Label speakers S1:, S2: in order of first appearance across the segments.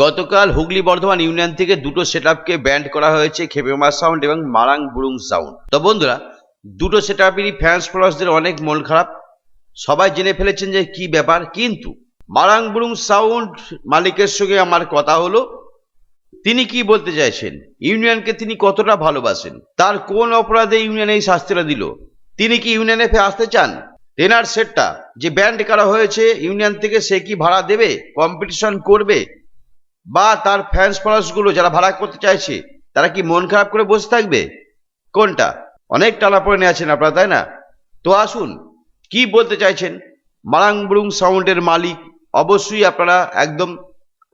S1: গতকাল হুগলি বর্ধমান ইউনিয়ন থেকে দুটো সেট আপকে ব্যান্ড করা হয়েছে খেপেমা সাউন্ড এবং মারাং বুরুং সাউন্ড তো বন্ধুরা, দুটো সেট আপেরই ফ্যান্স ফলোয়ার্সদের অনেক মন খারাপ। সবাই জেনে ফেলেছেন যে কি ব্যাপার, কিন্তু মারাং বুরুং সাউন্ড মালিকের সঙ্গে আমার কথা হলো, তিনি কি বলতে চাইছেন? ইউনিয়নকে তিনি কতটা ভালোবাসেন? তার কোন অপরাধে ইউনিয়ন এই শাস্তিটা দিল? তিনি কি ইউনিয়নে ফে আসতে চান? তেনার সেটটা যে ব্যান্ড করা হয়েছে, ইউনিয়ন থেকে সে কি ভাড়া দেবে? কম্পিটিশন করবে? বা তার ফ্যান্স ফলোয়ার্সগুলো যারা ভাড়া করতে চাইছে, তারা কি মন খারাপ করে বসে থাকবে? কোনটা? অনেক টানা পড়ে আছেন আপনারা, তাই না? তো আসুন, কি বলতে চাইছেন? মারাং বুরুং সাউন্ডের মালিক, অবশ্যই আপনারা একদম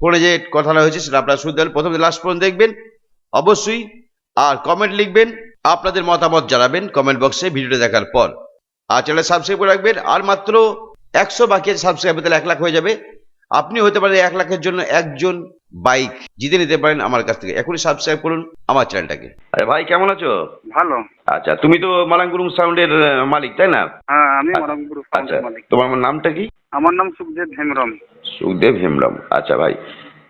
S1: ফোনে যে কথাটা হয়েছে সেটা আপনারা শুনতে হলে প্রথমে লাস্ট পর্যন্ত দেখবেন, অবশ্যই। আর কমেন্ট লিখবেন, আপনাদের মতামত জানাবেন কমেন্ট বক্সে ভিডিওটা দেখার পর। আর চ্যানেল সাবস্ক্রাইব করে রাখবেন, আর মাত্র একশো বাকি সাবস্ক্রাইব তাহলে এক লাখ হয়ে যাবে। আপনি হতে পারেন এক লাখের জন্য একজন বাইক জিতে নিতে পারেন আমার কাছ থেকে। এখনই সাবস্ক্রাইব করুন আমার চ্যানেলটাকে আরে ভাই কেমন আছো?
S2: ভালো।
S1: আচ্ছা তুমি তো মালাঙ্গুরুং সাউন্ডের মালিক তাই না?
S2: হ্যাঁ আমি
S1: আচ্ছা।
S2: মরমপুর
S1: আচ্ছা
S2: মালিক।
S1: তোমার নামটা কি?
S2: আমার নাম সুখদেব হেমরম
S1: সুখদেব হেমরম আচ্ছা ভাই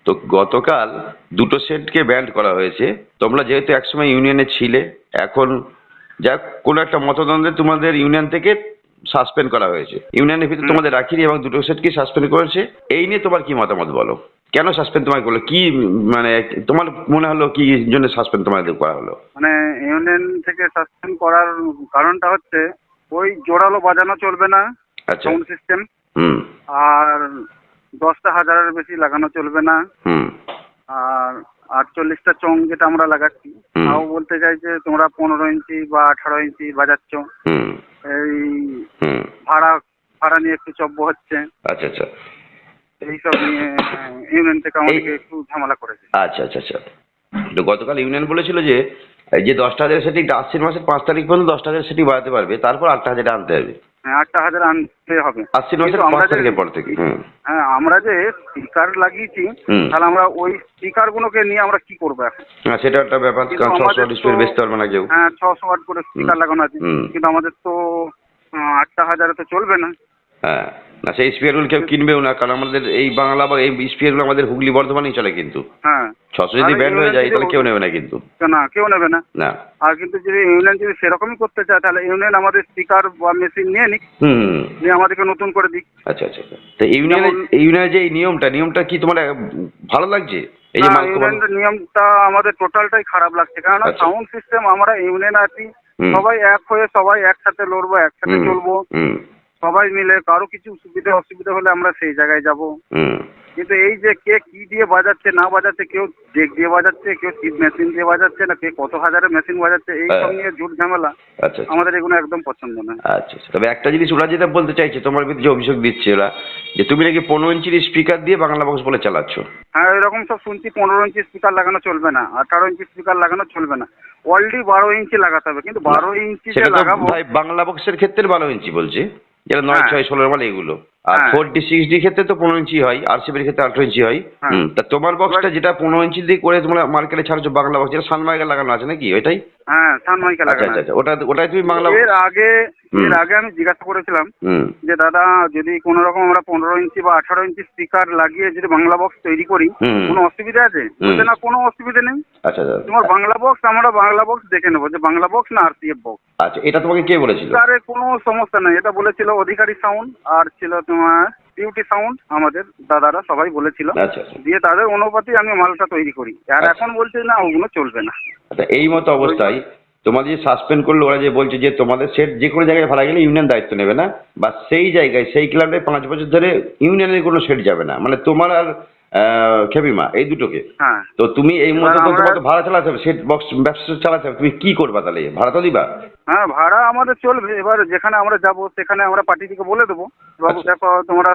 S1: তো গতকাল দুটো সেটকে ব্যান্ড করা হয়েছে। তোমরা যেহেতু একসময় ইউনিয়নে ছিলে এখন যা কোনো একটা মতদ্বন্দ্বে তোমাদের ইউনিয়ন থেকে সাসপেন্ড করা হয়েছে। ইউনিয়নের ভিতরে তোমাদের রাখিনি এবং দুটো সেটকে সাসপেন্ড করেছে। এই নিয়ে তোমার কি মতামত বলো? কেন সাসপেন্ড তোমায় করল কি মানে তোমার মনে হলো কি জন্য সাসপেন্ড তোমাদের করা হলো?
S2: মানে ইউনিয়ন থেকে সাসপেন্ড করার কারণটা হচ্ছে ওই জোরালো বাজানো চলবে না
S1: আচ্ছা।
S2: সাউন্ড সিস্টেম আর দশটা হাজারের বেশি লাগানো চলবে না।
S1: হুম।
S2: আর আটচল্লিশটা চং যেটা আমরা লাগাচ্ছি তাও বলতে চাই যে তোমরা পনেরো ইঞ্চি বা আঠারো ইঞ্চি বাজাচ্ছ। এই ভাড়া ভাড়া নিয়ে একটু চব্য হচ্ছে।
S1: আচ্ছা আচ্ছা।
S2: এইসব নিয়ে ইউনিয়ন থেকে আমাদেরকে একটু ঝামেলা করেছে।
S1: আচ্ছা আচ্ছা আচ্ছা। তো গতকাল ইউনিয়ন বলেছিল যে এই যে দশটা হাজার সেটি আশ্বিন মাসের পাঁচ তারিখ পর্যন্ত দশটা হাজার সেটি বাড়াতে পারবে তারপর আটটা হাজার আনতে হবে।
S2: হ্যাঁ আটটা হাজার আনতে হবে।
S1: আশ্বিন মাসের পাঁচ তারিখের পর থেকে
S2: হ্যাঁ আমরা যে স্পিকার লাগিয়েছি তাহলে আমরা ওই স্পিকার গুলোকে নিয়ে আমরা কি করব এখন?
S1: হ্যাঁ সেটা একটা ব্যাপার কারণ ছশো
S2: আমাদের
S1: ডিসপ্লে বেচতে পারবে না কেউ।
S2: হ্যাঁ ছশো ওয়াট করে স্পিকার লাগানো আছে। কিন্তু আমাদের তো আটটা হাজারে তো চলবে না।
S1: হ্যাঁ না সেই স্পিয়ারগুলো কেউ কিনবেও না কারণ আমাদের এই বাংলা বা এই স্পিয়ারগুলো আমাদের হুগলি বর্ধমানেই চলে কিন্তু।
S2: হ্যাঁ।
S1: ছশো যদি ব্যান্ড হয়ে যায় তাহলে কেউ নেবে না কিন্তু।
S2: না কেউ নেবে না।
S1: না।
S2: আর কিন্তু যদি ইউনিয়ন যদি সেরকমই করতে চায় তাহলে ইউনিয়ন আমাদের স্পিকার বা মেশিন নিয়ে নিক।
S1: হুম।
S2: নিয়ে আমাদেরকে নতুন করে দিক।
S1: আচ্ছা আচ্ছা আচ্ছা। তো ইউনিয়নের
S2: যেমন-
S1: যে এই নিয়মটা নিয়মটা কি তোমার ভালো লাগছে? এই যে
S2: নিয়মটা আমাদের টোটালটাই খারাপ লাগছে। কারণ। সাউন্ড সিস্টেম আমরা ইউনিয়ন আছি
S1: হুম।
S2: সবাই এক হয়ে সবাই একসাথে লড়বো একসাথে চলবো। সবাই মিলে কারও কিছু সুবিধা অসুবিধা হলে আমরা সেই জায়গায় যাব। কিন্তু এই যে কে কি দিয়ে বাজাচ্ছে না বাজাচ্ছে কেউ ডেক দিয়ে বাজাচ্ছে কেউ সিট মেশিন দিয়ে বাজাচ্ছে না কে কত হাজারের মেশিন বাজাচ্ছে এই সব
S1: হ্যাঁ।
S2: নিয়ে ঝুট ঝামেলা
S1: আচ্ছা আচ্ছা।
S2: আমাদের এগুলো একদম পছন্দ না
S1: আচ্ছা আচ্ছা। তবে একটা জিনিস ওরা যেটা বলতে চাইছে তোমার বিরুদ্ধে যে অভিযোগ দিচ্ছে ওরা যে তুমি নাকি পনেরো ইঞ্চির স্পিকার দিয়ে বাংলা বক্স বলে চালাচ্ছ।
S2: হ্যাঁ এরকম সব শুনছি পনেরো ইঞ্চি স্পিকার লাগানো চলবে না আঠারো ইঞ্চি স্পিকার লাগানো চলবে না। অলরেডি বারো ইঞ্চি লাগাতে হবে কিন্তু বারো ইঞ্চি লাগাবো।
S1: বাংলা বক্সের ক্ষেত্রে বারো ইঞ্চি বলছে। যেটা নয়
S2: হ্যাঁ।
S1: ছয় ষোলোর মাল এগুলো আর
S2: হ্যাঁ।
S1: ফোর ডি সিক্স ডি ক্ষেত্রে তো পনেরো ইঞ্চি হয় আর সিবির ক্ষেত্রে আঠারো ইঞ্চি হয়।
S2: হ্যাঁ।
S1: তা তোমার বক্সটা যেটা পনেরো ইঞ্চি দিয়ে করে তোমরা মার্কেটে ছাড়ছো বাংলা বক্স যেটা সানমাইকা লাগানো আছে নাকি ওইটাই?
S2: হ্যাঁ সানমাইকা
S1: আচ্ছা
S2: লাগানো
S1: আচ্ছা আচ্ছা ওটা ওটাই তুমি বাংলা
S2: এর আগে এর আগে আমি জিজ্ঞাসা করেছিলাম যে দাদা যদি কোনো রকম আমরা পনেরো ইঞ্চি বা আঠারো ইঞ্চি স্পিকার লাগিয়ে যদি বাংলা বক্স তৈরি করি। কোনো অসুবিধা আছে? না কোনো অসুবিধা নেই।
S1: আচ্ছা
S2: তোমার বাংলা বক্স আমরা বাংলা বক্স দেখে নেব যে বাংলা বক্স না আরসিএফ বক্স
S1: আচ্ছা এটা তোমাকে কে বলেছিল?
S2: তারে কোনো সমস্যা নেই এটা বলেছিল অধিকারী সাউন্ড আর ছিল তোমার বিউটি সাউন্ড আমাদের দাদারা সবাই বলেছিল।
S1: আচ্ছা আচ্ছা।
S2: দিয়ে তাদের অনুপাতে আমি মালটা তৈরি করি। আর
S1: আচ্ছা।
S2: এখন বলছে না ওগুলো চলবে না।
S1: এই মতো অবস্থায় তোমাদের যে সাসপেন্ড করল ওরা যে বলছে যে তোমাদের সেট যে কোনো জায়গায় ভাড়া গেলে ইউনিয়ন দায়িত্ব নেবে না বা সেই জায়গায় সেই ক্লাবে পাঁচ বছর ধরে ইউনিয়নের কোনো সেট যাবে না। মানে তোমার আর খেপিমা এই দুটোকে।
S2: হ্যাঁ।
S1: তো তুমি এই তোমাকে ভাড়া চালাতে হবে সেট বক্স ব্যবসা চালাতে হবে। তুমি কি করবা তাহলে? ভাড়া তো দিবা।
S2: হ্যাঁ ভাড়া আমাদের চলবে। এবার যেখানে আমরা যাব সেখানে আমরা পার্টিকে বলে দেবো। বাবু
S1: আচ্ছা।
S2: দেখো তোমরা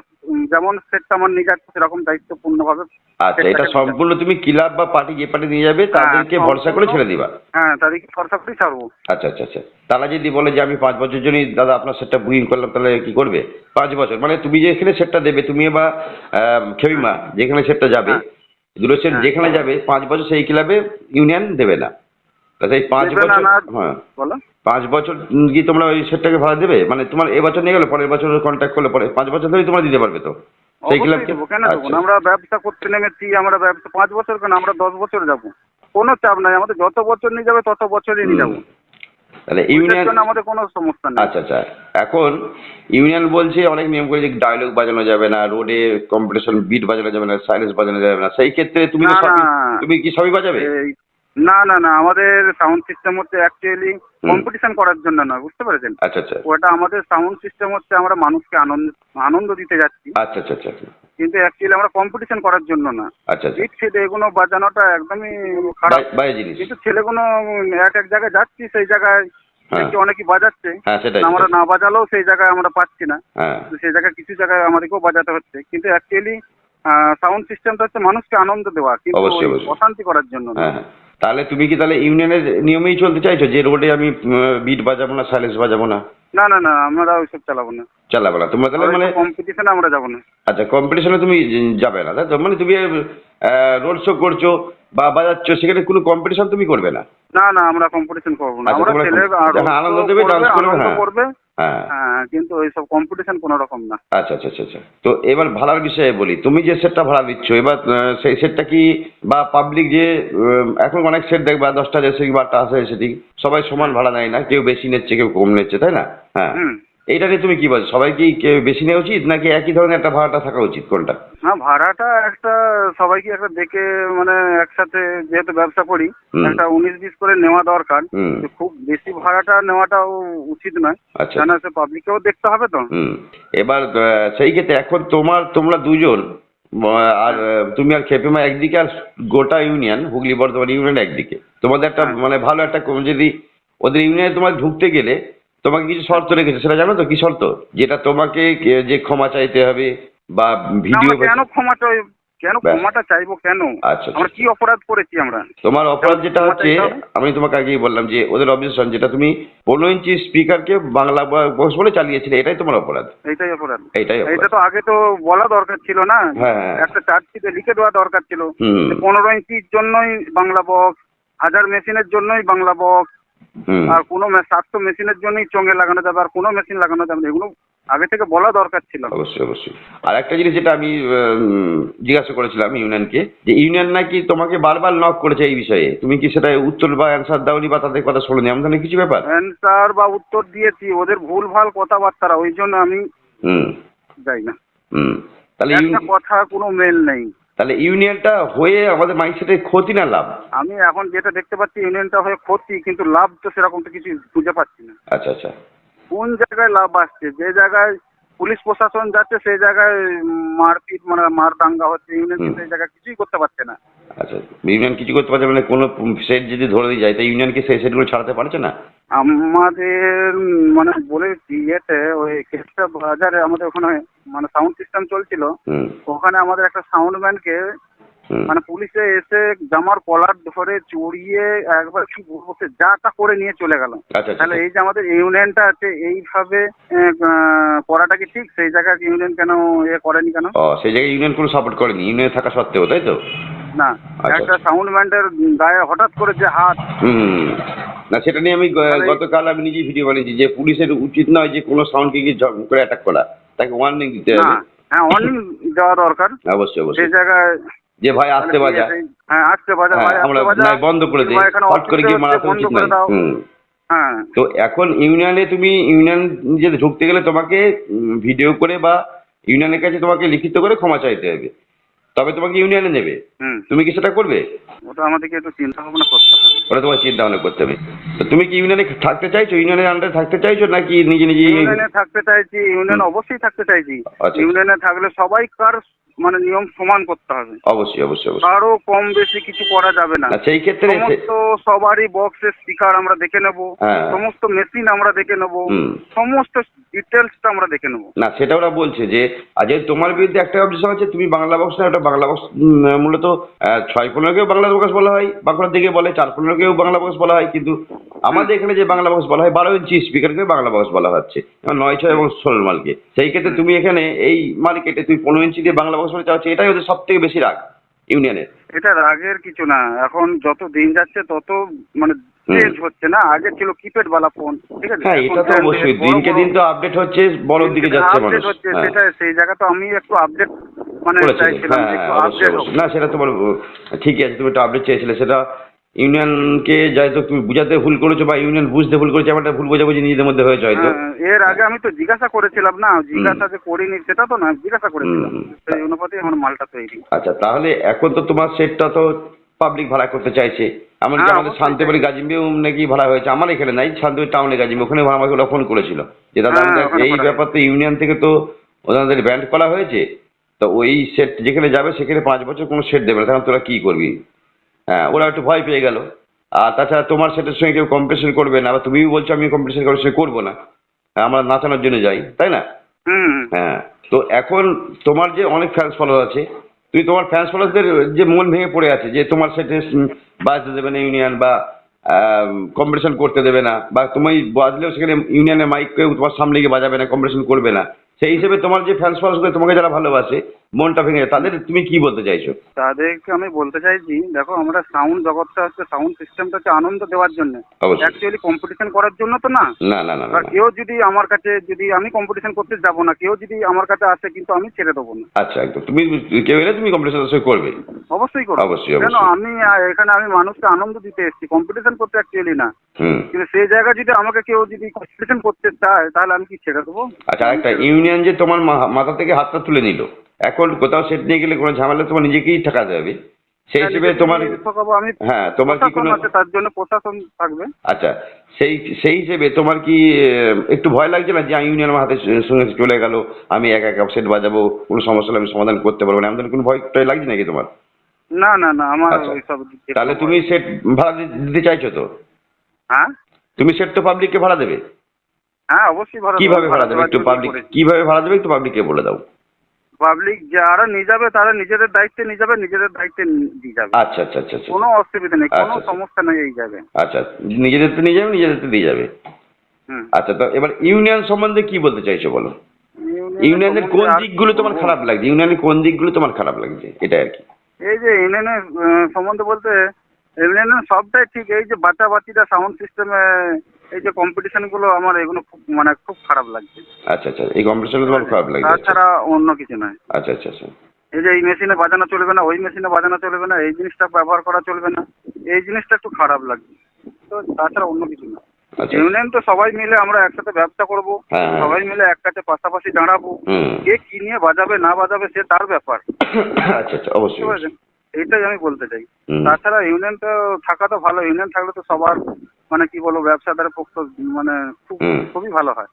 S2: যেমন সেটটা আমার নিয়ে যাচ্ছে সেরকম দায়িত্বপূর্ণভাবে
S1: আচ্ছা এটা সম্পূর্ণ তুমি ক্লাব বা পার্টি যে পার্টি নিয়ে যাবে তাদেরকে
S2: হ্যাঁ,
S1: ভরসা করে ছেড়ে দিবা?
S2: হ্যাঁ তাদেরকে খরচা করেই ছাড়বো।
S1: আচ্ছা আচ্ছা আচ্ছা। তারা যদি বলে যে আমি পাঁচ বছর জন্যই দাদা আপনার সেটটা বুকিং করলাম তাহলে কি করবে? পাঁচ বছর। মানে তুমি যেখানে সেটটা দেবে তুমি বা খেমিমা যেখানে সেটটা যাবে
S2: হ্যাঁ।
S1: দুটো সেট
S2: হ্যাঁ।
S1: যেখানে যাবে পাঁচ বছর সেই ক্লাবে ইউনিয়ন দেবে না। সেই পাঁচ বছর হ্যাঁ।
S2: বলো।
S1: পাঁচ বছর কি তোমরা ওই সেটটাকে ভাড়া দেবে? মানে তোমার এবছর নিয়ে গেলে পরের বছর কন্ট্যাক্ট করলে পরে পাঁচ বছর ধরেই তোমরা দিতে পারবে তো? সেই ক্লাবকে
S2: কেন দেবো
S1: আচ্ছা।
S2: আমরা ব্যবসা করতে নেমেছি আমরা ব্যবসা পাঁচ বছর কেন? আমরা দশ বছর যাব। কোনো চাপ নাই। আমাদের যত বছর নিয়ে যাবে তত বছরই নিয়ে যাব।
S1: তাহলে ইউনিয়ন
S2: আমাদের কোনো সমস্যা নেই।
S1: আচ্ছা আচ্ছা। এখন ইউনিয়ন বলছে অনেক নিয়ম করে যে ডায়লগ বাজানো যাবে না রোডে কম্পিটিশন বিট বাজানো যাবে না সাইলেন্স বাজানো যাবে না। সেই ক্ষেত্রে তুমি। তুমি কি সবই বাজাবে?
S2: না না না আমাদের সাউন্ড সিস্টেম হচ্ছে অ্যাকচুয়ালি কম্পিটিশন করার জন্য নয় বুঝতে পেরেছেন?
S1: আচ্ছা আচ্ছা
S2: ওটা আমাদের সাউন্ড সিস্টেম হচ্ছে আমরা মানুষকে আনন্দ আনন্দ দিতে যাচ্ছি।
S1: আচ্ছা আচ্ছা আচ্ছা আচ্ছা।
S2: কিন্তু অ্যাকচুয়ালি আমরা কম্পিটিশন করার জন্য না।
S1: আচ্ছা আচ্ছা।
S2: বিট এগুলো বাজানোটা একদমই খারাপ। কিন্তু ছেলেগুলো এক এক জায়গায় যাচ্ছি সেই জায়গায়
S1: হ্যাঁ।
S2: দেখছি অনেকেই বাজাচ্ছে।
S1: হ্যাঁ
S2: আমরা না বাজালেও সেই জায়গায় আমরা পাচ্ছি না।
S1: হ্যাঁ।
S2: সেই জায়গায় কিছু জায়গায় আমাদেরকেও বাজাতে হচ্ছে। কিন্তু অ্যাকচুয়ালি সাউন্ড সিস্টেমটা হচ্ছে মানুষকে আনন্দ দেওয়া কিন্তু অশান্তি করার জন্য না।
S1: হ্যাঁ হ্যাঁ। তাহলে তুমি কি তাহলে ইউনিয়নের নিয়মেই চলতে চাইছো? যে রোডে আমি বিট বাজাবো না সাইলেন্স বাজাবো না?
S2: না না না আমরা ওইসব চালাবো না।
S1: চালাবো না। তোমরা তাহলে মানে
S2: কম্পিটিশনে আমরা যাব না।
S1: আচ্ছা কম্পিটিশনে তুমি যাবে না। তাই তো? মানে তুমি রোড শো করছ বা বাজাচ্ছ সেখানে কোনো কম্পিটিশন তুমি করবে না?
S2: না না আমরা কম্পিটিশন করব না।
S1: আচ্ছা,
S2: আমরা ছেলে
S1: আনন্দ দেবে,
S2: করবে,
S1: dance করবে, হ্যাঁ। হ্যাঁ।
S2: কিন্তু ওইসব কম্পিটিশন কোনো রকম না।
S1: আচ্ছা আচ্ছা আচ্ছা আচ্ছা। তো এবার ভাড়ার বিষয়ে বলি। তুমি যে সেটটা ভাড়া দিচ্ছ এবার সেই সেটটা কি বা পাবলিক যে এখন অনেক সেট দেখবা দশটা সেটি বা আটটা আছে সেটি সবাই সমান ভাড়া নেয় না? কেউ বেশি নিচ্ছে কেউ কম নিচ্ছে তাই না? হ্যাঁ। এইটা নিয়ে তুমি কি বলছো? সবাই কি বেশি নেওয়া উচিত নাকি একই ধরনের একটা ভাড়াটা থাকা উচিত কোনটা?
S2: না ভাড়াটা একটা সবাইকে একটা দেখে মানে একসাথে যেহেতু ব্যবসা করি একটা উনিশ বিশ করে নেওয়া দরকার। খুব বেশি ভাড়াটা নেওয়াটাও উচিত নয়।
S1: আচ্ছা।
S2: কেন সে পাবলিককেও দেখতে হবে তো।
S1: এবার সেই ক্ষেত্রে এখন তোমার তোমরা দুজন আর তুমি আর খেপেমা একদিকে আর গোটা ইউনিয়ন হুগলি বর্ধমান ইউনিয়ন একদিকে। তোমাদের একটা
S2: হ্যাঁ।
S1: মানে ভালো একটা যদি ওদের ইউনিয়নে তোমার ঢুকতে গেলে তোমাকে কিছু শর্ত রেখেছে সেটা জানো তো? কি শর্ত? যেটা তোমাকে যে ক্ষমা চাইতে হবে বা ভিডিও
S2: কেন ক্ষমা চাই কেন ক্ষমাটা চাইব কেন?
S1: আচ্ছা,
S2: আমরা
S1: আচ্ছা।
S2: কি অপরাধ করেছি আমরা?
S1: তোমার অপরাধ যেটা হচ্ছে আমি তোমাকে আগেই বললাম যে ওদের অবজেকশন যেটা তুমি পনেরো ইঞ্চি স্পিকারকে বাংলা বক্স বলে চালিয়েছিলে এটাই তোমার অপরাধ।
S2: এইটাই অপরাধ।
S1: এইটাই
S2: এটা তো আগে তো বলা দরকার ছিল না?
S1: হ্যাঁ, হ্যাঁ।
S2: একটা চার্জশিটে লিখে দেওয়া দরকার ছিল। পনেরো ইঞ্চির জন্যই বাংলা বক্স হাজার মেশিনের জন্যই বাংলা বক্স আর কোনো সাতশো মেশিনের জন্যই চোঙে লাগানো যাবে আর কোনো মেশিন লাগানো যাবে না। এগুলো আগে থেকে বলা দরকার ছিল।
S1: অবশ্যই অবশ্যই। আর একটা জিনিস যেটা আমি জিজ্ঞাসা করেছিলাম ইউনিয়নকে যে ইউনিয়ন নাকি তোমাকে বারবার নক করেছে এই বিষয়ে। তুমি কি সেটা উত্তর বা অ্যান্সার দাওনি বা তাদের কথা শোনি এমন ধরনের কিছু ব্যাপার?
S2: অ্যান্সার বা উত্তর দিয়েছি। ওদের ভুল ভালো কথাবার্তা ওই জন্য আমি
S1: হুম।
S2: যাই না।
S1: হুম। তাহলে
S2: একটা কথা কোনো মেল নেই।
S1: তাহলে ইউনিয়নটা হয়ে আমাদের মাইন্ডসেটের ক্ষতি না লাভ?
S2: আমি এখন যেটা দেখতে পাচ্ছি ইউনিয়নটা হয়ে ক্ষতি কিন্তু লাভ তো সেরকম তো কিছু খুঁজে পাচ্ছি না।
S1: আচ্ছা আচ্ছা।
S2: কোন জায়গায় লাভ আসছে? যে জায়গায় পুলিশ প্রশাসন যাচ্ছে সেই জায়গায় মারপিট মানে মার দাঙ্গা হচ্ছে ইউনিয়ন কিন্তু জায়গায় কিছুই করতে পারছে না।
S1: আচ্ছা ইউনিয়ন কিছু করতে পারছে মানে কোনো সেট যদি ধরে দিয়ে যায় তাই ইউনিয়নকে সেই সেটগুলো ছাড়াতে পারছে না?
S2: আমাদের মানে বলে ইয়েতে ওই কেসটা বাজারে আমাদের ওখানে মানে সাউন্ড সিস্টেম চলছিল। ওখানে আমাদের একটা সাউন্ডম্যানকে
S1: হুম
S2: মানে পুলিশে এসে জামার কলার ধরে চড়িয়ে একবার কি বলব সে যা তা করে নিয়ে চলে গেল।
S1: আচ্ছা আচ্ছা
S2: তাহলে এই যে আমাদের ইউনিয়নটা আছে এইভাবে করাটা কি ঠিক? সেই জায়গায় ইউনিয়ন কেন এ করেনি কেন?
S1: সেই জায়গায় ইউনিয়ন কোনো সাপোর্ট করেনি। ইউনিয়ন থাকা সত্ত্বেও তাই তো?
S2: না।
S1: আচ্ছা।
S2: একটা সাউন্ডম্যানের গায়ে হঠাৎ করে যে হাত।
S1: না সেটা নিয়ে আমি গতকাল আমি নিজেই ভিডিও বানিয়েছি যে পুলিশের উচিত নয় যে কোনো সাউন্ডকে গিয়ে করে অ্যাটাক করা। তাকে ওয়ার্নিং দিতে হবে।
S2: হ্যাঁ অনেক দেওয়া দরকার।
S1: অবশ্যই।
S2: সেই জায়গায়
S1: যে ভাই আসতে বাজা
S2: হ্যাঁ আসতে বাজা
S1: হ্যাঁ, আমরা বন্ধ করে দিই। হট করে গিয়ে মারা তো উচিত নয় তো এখন ইউনিয়নে তুমি ইউনিয়ন যে ঢুকতে গেলে তোমাকে ভিডিও করে বা ইউনিয়নের কাছে তোমাকে লিখিত করে ক্ষমা চাইতে হবে। তবে তোমাকে ইউনিয়নে নেবে। তুমি কি সেটা করবে?
S2: ওটা আমাদেরকে একটু চিন্তা ভাবনা করতে হবে।
S1: ওটা তোমার চিন্তা ভাবনা করতে হবে। তো তুমি কি ইউনিয়নে থাকতে চাইছো? ইউনিয়নের আন্ডারে থাকতে চাইছো নাকি নিজে নিজে
S2: ইউনিয়নে থাকতে চাইছি ইউনিয়ন অবশ্যই থাকতে চাইছি।
S1: আচ্ছা।
S2: ইউনিয়নে থাকলে সবাইকার মানে নিয়ম সমান করতে হবে।
S1: অবশ্যই অবশ্যই অবশ্যই।
S2: কারও কম বেশি কিছু করা যাবে না।
S1: সেই ক্ষেত্রে
S2: সমস্ত সবারই বক্সের স্পিকার আমরা দেখে নেব।
S1: হ্যাঁ।
S2: সমস্ত মেশিন আমরা দেখে নেব। সমস্ত ডিটেলসটা আমরা দেখে নেব।
S1: না সেটা ওরা বলছে যে আজ তোমার বিরুদ্ধে একটা অবজেকশন আছে তুমি বাংলা বক্স না ওটা বাংলা বক্স মূলত ছয় পনেরোকেও বাংলা প্রকাশ বলা হয়, বাঁকুড়ার দিকে বলে চার পনেরোকেও বাংলা প্রকাশ বলা হয়, কিন্তু আমাদের এখানে যে বাংলা প্রকাশ বলা হয়, বারো ইঞ্চি স্পিকারকে বাংলা প্রকাশ বলা হচ্ছে নয় ছয় এবং ষোলো মালকে সেই ক্ষেত্রে তুমি এখানে এই মার্কেটে তুমি পনেরো ইঞ্চি দিয়ে বাংলা প্রকাশ বলে চাচ্ছ, এটাই হচ্ছে সব থেকে বেশি রাগ, ইউনিয়নের
S2: এটা রাগের কিছু না, এখন যত দিন যাচ্ছে তত মানে। চেঞ্জ হচ্ছে না আগে ছিল কিপ্যাড বালা ফোন ঠিক আছে?
S1: হ্যাঁ এটা তো অবশ্যই। দিনকে দিন তো আপডেট হচ্ছে বড়র দিকে যাচ্ছে মানুষ।
S2: আপডেট হচ্ছে
S1: হ্যাঁ।
S2: সেটা সেই জায়গা তো আমি একটু আপডেট মানে চাইছিলাম
S1: হ্যাঁ
S2: একটু আপডেট
S1: না সেটা তোমার ঠিকই আছে তুমি একটা আপডেট চেয়েছিলে। সেটা ইউনিয়নকে যাইতো তুমি বুঝাতে ভুল করেছ বা ইউনিয়ন বুঝতে ভুল করেছ একটা ভুল বোঝাবুঝি নিজেদের মধ্যে হয়েছে হয়তো।
S2: হ্যাঁ, এর আগে আমি তো জিজ্ঞাসা করেছিলাম না জিজ্ঞাসা যে করিনি সেটা তো না জিজ্ঞাসা করেছিলাম। সেই অনুপাতে আমার মালটা তৈরি।
S1: আচ্ছা তাহলে এখন তো তোমার সেটটা তো পাবলিক ভাড়া করতে চাইছে। এমনকি
S2: হ্যাঁ,
S1: আমাদের
S2: অবশ্যই
S1: শান্তিবাড়ি গাজিম্বিও নাকি ভাড়া হয়েছে আমার এখানে নাই শান্তিবাড়ি টাউনে গাজিম্বি ওখানে আমাকে ওরা ফোন করেছিল যে দাদা
S2: হ্যাঁ,
S1: এই ব্যাপার তো ইউনিয়ন থেকে তো ওনাদের ব্যান্ড করা হয়েছে তো ওই সেট যেখানে যাবে সেখানে পাঁচ বছর কোনো সেট দেবে না তখন তোরা কি করবি? হ্যাঁ ওরা একটু ভয় পেয়ে গেল। আর তাছাড়া তোমার সেটের সঙ্গে কেউ কম্পিটিশন করবে না আবার তুমিও বলছো আমি কম্পিটিশন করার সঙ্গে করব না। আমরা নাচানোর জন্য যাই তাই না? হ্যাঁ তো এখন তোমার যে অনেক ফ্যান্স ফলোয়ার আছে তুমি তোমার ফ্যান্স ফলোয়ার্সদের যে মন ভেঙে পড়ে আছে, যে তোমার সাথে বাজতে দেবে না ইউনিয়ন বা কম্পিটিশন করতে দেবে না, বা তুমি বাজলেও সেখানে ইউনিয়নের মাইক কেউ তোমার সামনে গিয়ে বাজাবে না কম্পিটিশন করবে না, সেই হিসেবে তোমার যে ফ্যান্স ফলোয়ার তোমাকে যারা ভালোবাসে মনটা ভেঙে যায়, তাদের তুমি কি বলতে চাইছো?
S2: তাদেরকে আমি বলতে চাইছি দেখো আমরা সাউন্ড জগৎটা হচ্ছে সাউন্ড সিস্টেমটা হচ্ছে আনন্দ দেওয়ার জন্য। অ্যাকচুয়ালি কম্পিটিশন করার জন্য তো না।
S1: না না না।
S2: কেউ যদি আমার কাছে যদি আমি কম্পিটিশন করতে যাব না কেউ যদি আমার কাছে আসে কিন্তু আমি ছেড়ে দেবো না।
S1: আচ্ছা একদম। তুমি কেউ এলে তুমি কম্পিটিশন করবে
S2: অবশ্যই করব।
S1: অবশ্যই,
S2: কেন আমি এখানে আমি মানুষকে আনন্দ দিতে এসেছি। কম্পিটিশন করতে অ্যাকচুয়ালি না। কিন্তু সেই জায়গায় যদি আমাকে কেউ যদি কম্পিটিশন করতে চায় তাহলে আমি কি ছেড়ে দেবো?
S1: আচ্ছা একটা ইউনিয়ন যে তোমার মাথা থেকে হাতটা তুলে নিল এখন কোথাও সেট নিয়ে গেলে কোনো ঝামেলা তোমার নিজেকেই ঠেকাতে হবে সেই হিসেবে তোমার
S2: আমি
S1: হ্যাঁ তোমার কি কোনো
S2: তার জন্য প্রশাসন থাকবে।
S1: আচ্ছা সেই সেই হিসেবে তোমার কি একটু ভয় লাগছে না যে ইউনিয়ন আমার হাতে চলে গেল আমি একা একা সেট বাজাবো কোনো সমস্যা আমি সমাধান করতে পারব না। এমন কোনো ভয় টয় লাগছে নাকি তোমার?
S2: না না না আমার
S1: আচ্ছা।
S2: থেকে
S1: তাহলে তুমি সেট ভাড়া দিতে চাইছো তো?
S2: হ্যাঁ?
S1: তুমি সেট তো পাবলিককে ভাড়া দেবে।
S2: হ্যাঁ অবশ্যই ভাড়া
S1: কীভাবে ভাড়া দেবে একটু পাবলিক কীভাবে ভাড়া দেবে একটু পাবলিককে বলে দাও।
S2: পাবলিক যারা নিয়ে যাবে তারা নিজেদের দায়িত্বে নিয়ে যাবে নিজেদের দায়িত্বে দিয়ে যাবে।
S1: আচ্ছা আচ্ছা আচ্ছা আচ্ছা।
S2: কোনো অসুবিধা নেই কোনো
S1: আচ্ছা, আচ্ছা।
S2: সমস্যা নেই এই জায়গায়।
S1: আচ্ছা নিজেদের তো নিয়ে যাবে নিজেদের তো দিয়ে যাবে। আচ্ছা তো এবার ইউনিয়ন সম্বন্ধে কি বলতে চাইছো বলো? ইউনিয়নের কোন দিকগুলো তোমার খারাপ লাগছে? ইউনিয়নের কোন দিকগুলো তোমার খারাপ লাগছে? এটা আর কি।
S2: এই যে ইউনিয়নের সম্বন্ধে বলতে ইউনিয়নের সবটাই ঠিক এই যে বাচ্চা বাচ্চিটা সাউন্ড সিস্টেমে এই যে কম্পিটিশনগুলো আমার এগুলো খুব মানে খুব খারাপ লাগছে।
S1: আচ্ছা আচ্ছা এই কম্পিটিশনে তোমার খারাপ লাগছে।
S2: তাছাড়া অন্য কিছু নয়।
S1: আচ্ছা আচ্ছা আচ্ছা।
S2: এই যে এই মেশিনে বাজানো চলবে না ওই মেশিনে বাজানো চলবে না এই জিনিসটা ব্যবহার করা চলবে না এই জিনিসটা একটু খারাপ লাগছে। তো তাছাড়া অন্য কিছু না
S1: আচ্ছা।
S2: ইউনিয়ন তো সবাই মিলে আমরা একসাথে ব্যবসা করব
S1: হ্যাঁ, হ্যাঁ।
S2: সবাই মিলে এক কাছে পাশাপাশি দাঁড়াবো। কে কি নিয়ে বাজাবে না বাজাবে সে তার ব্যাপার।
S1: আচ্ছা আচ্ছা অবশ্যই।
S2: এইটাই আমি বলতে চাই। তাছাড়া ইউনিয়ন তো থাকা তো ভালো ইউনিয়ন থাকলে তো সবার মানে কি বলব ব্যবসাদারের পক্ষ মানে খুব খুবই ভালো হয়।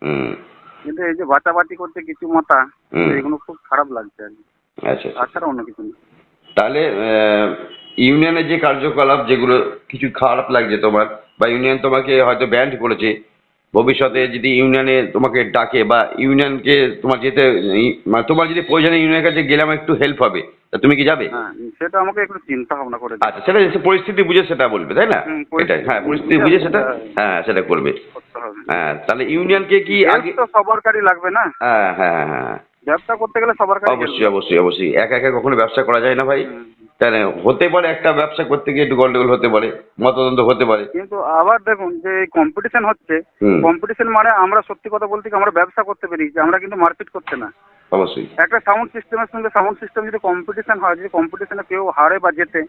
S2: কিন্তু এই যে বাটাবাটি করতে কিছু মাথা। এগুলো খুব খারাপ লাগছে আর কি।
S1: আচ্ছা আচ্ছা।
S2: তাছাড়া অন্য কিছু না
S1: তাহলে ইউনিয়নের যে কার্যকলাপ যেগুলো কিছু খারাপ লাগছে তোমার বা ইউনিয়ন তোমাকে হয়তো ব্যান্ড করেছে ভবিষ্যতে যদি ইউনিয়নে তোমাকে ডাকে বা ইউনিয়নকে তোমার যেতে মানে তোমার যদি প্রয়োজনে ইউনিয়নের কাছে গেলে আমার একটু হেল্প হবে। তা তুমি কি যাবে?
S2: হ্যাঁ সেটা আমাকে একটু চিন্তা ভাবনা করে
S1: আচ্ছা সেটা পরিস্থিতি বুঝে সেটা বলবে তাই না? হ্যাঁ পরিস্থিতি
S2: বুঝে
S1: সেটা
S2: হ্যাঁ।
S1: হ্যাঁ সেটা করবে। হ্যাঁ তাহলে ইউনিয়নকে কি আগে
S2: তো সবার কারই লাগবে না।
S1: হ্যাঁ হ্যাঁ হ্যাঁ
S2: ব্যবসা করতে গেলে সবার কাছে
S1: অবশ্যই অবশ্যই অবশ্যই। একা একা কখনো ব্যবসা করা যায় না ভাই। না হতে পারে একটা ব্যবসা করতে গিয়ে একটু গন্ডগোল হতে পারে মতদ্বন্দ্ব হতে পারে।
S2: কিন্তু আবার দেখুন যে কম্পিটিশন হচ্ছে কম্পিটিশন মানে আমরা সত্যি কথা বলতে কি আমরা ব্যবসা করতে পেরেছি আমরা কিন্তু মারপিট করতে না।
S1: অবশ্যই।
S2: একটা সাউন্ড সিস্টেমের সঙ্গে সাউন্ড সিস্টেম যদি কম্পিটিশন হয় যদি কম্পিটিশনে কেউ হারে বা জেতে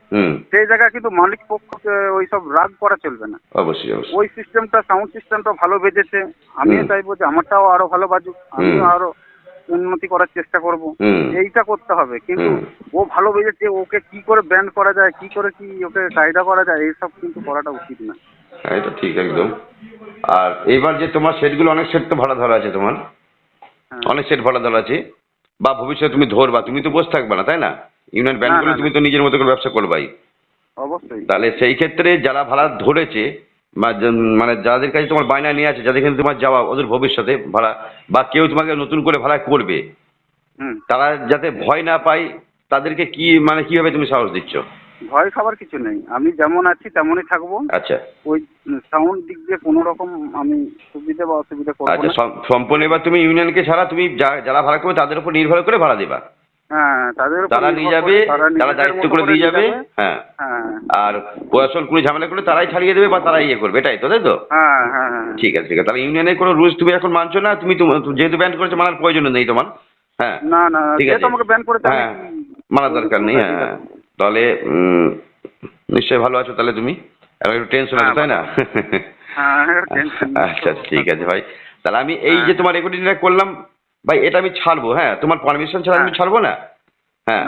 S2: সেই জায়গায় কিন্তু মালিক পক্ষকে ওই সব রাগ করা চলবে না।
S1: অবশ্যই অবশ্যই।
S2: ওই সিস্টেমটা সাউন্ড সিস্টেমটা ভালো বেজেছে। আমিও চাইব যে আমারটাও আরও ভালো বাজুক আমিও আরও উন্নতি করার চেষ্টা করব। এইটা করতে হবে। কিন্তু ও ভালো বেজেছে ওকে কি করে ব্যান্ড করা যায় কি করে কি ওকে কায়দা করা যায় এইসব কিন্তু করাটা উচিত না।
S1: হ্যাঁ এটা ঠিক একদম। আর এবার যে তোমার সেটগুলো অনেক সেট তো ভাড়া ধরা আছে তোমার।
S2: হ্যাঁ।
S1: অনেক সেট ভাড়া ধরা আছে। বা ভবিষ্যতে তুমি ধরবা তুমি তো বসে থাকবে না তাই না? ইউনিয়ন ব্যান্ড
S2: না,
S1: তুমি তো নিজের মতো করে ব্যবসা করবাই।
S2: অবশ্যই।
S1: তাহলে সেই ক্ষেত্রে যারা ভাড়া ধরেছে বা মানে যাদের কাছে তোমার বায়না নিয়ে আছে যাদের কাছে তোমার যাওয়া ওদের ভবিষ্যতে ভাড়া বা কেউ তোমাকে নতুন করে ভাড়া করবে
S2: হুম।
S1: তারা যাতে ভয় না পায় তাদেরকে কি মানে কীভাবে তুমি সাহস দিচ্ছ?
S2: ভয় খাবার কিছু নেই। আমি যেমন আছি তেমনই থাকব।
S1: আচ্ছা।
S2: ওই সাউন্ড দিক দিয়ে কোনো রকম আমি সুবিধা বা অসুবিধা করব
S1: আচ্ছা সম্পূর্ণ এবার তুমি ইউনিয়নকে ছাড়া তুমি যা- যারা ভাড়া করবে তাদের উপর নির্ভর করে ভাড়া দেবা। তারা নিয়ে যাবে তারা দায়িত্ব করে দিয়ে যাবে হ্যাঁ।
S2: হ্যাঁ।
S1: আর প্রশাসন কোনো ঝামেলা করলে তারাই ছাড়িয়ে দেবে বা তারাই ইয়ে করবে এটাই তো তাই তো?
S2: হ্যাঁ হ্যাঁ হ্যাঁ।
S1: ঠিক আছে ঠিক আছে তাহলে ইউনিয়নের কোনো রুলস তুমি এখন মানছো না? তুমি যেহেতু ব্যান্ড করেছ মানার প্রয়োজন নেই তোমার হ্যাঁ।
S2: না না
S1: ঠিক আছে।
S2: তোমাকে ব্যান করেছে আমি
S1: হ্যাঁ মানার দরকার নেই হ্যাঁ। তাহলে নিশ্চয়ই ভালো আছো তাহলে তুমি? এখন একটু টেনশন আছে
S2: হ্যাঁ,
S1: তাই না?
S2: হ্যাঁ
S1: আচ্ছা ঠিক আছে ভাই। তাহলে আমি এই যে
S2: হ্যাঁ।
S1: তোমার রেকর্ডিংটা করলাম ভাই এটা আমি ছাড়বো হ্যাঁ? তোমার পারমিশন ছাড়া আমি
S2: হ্যাঁ।
S1: ছাড়বো না? হ্যাঁ।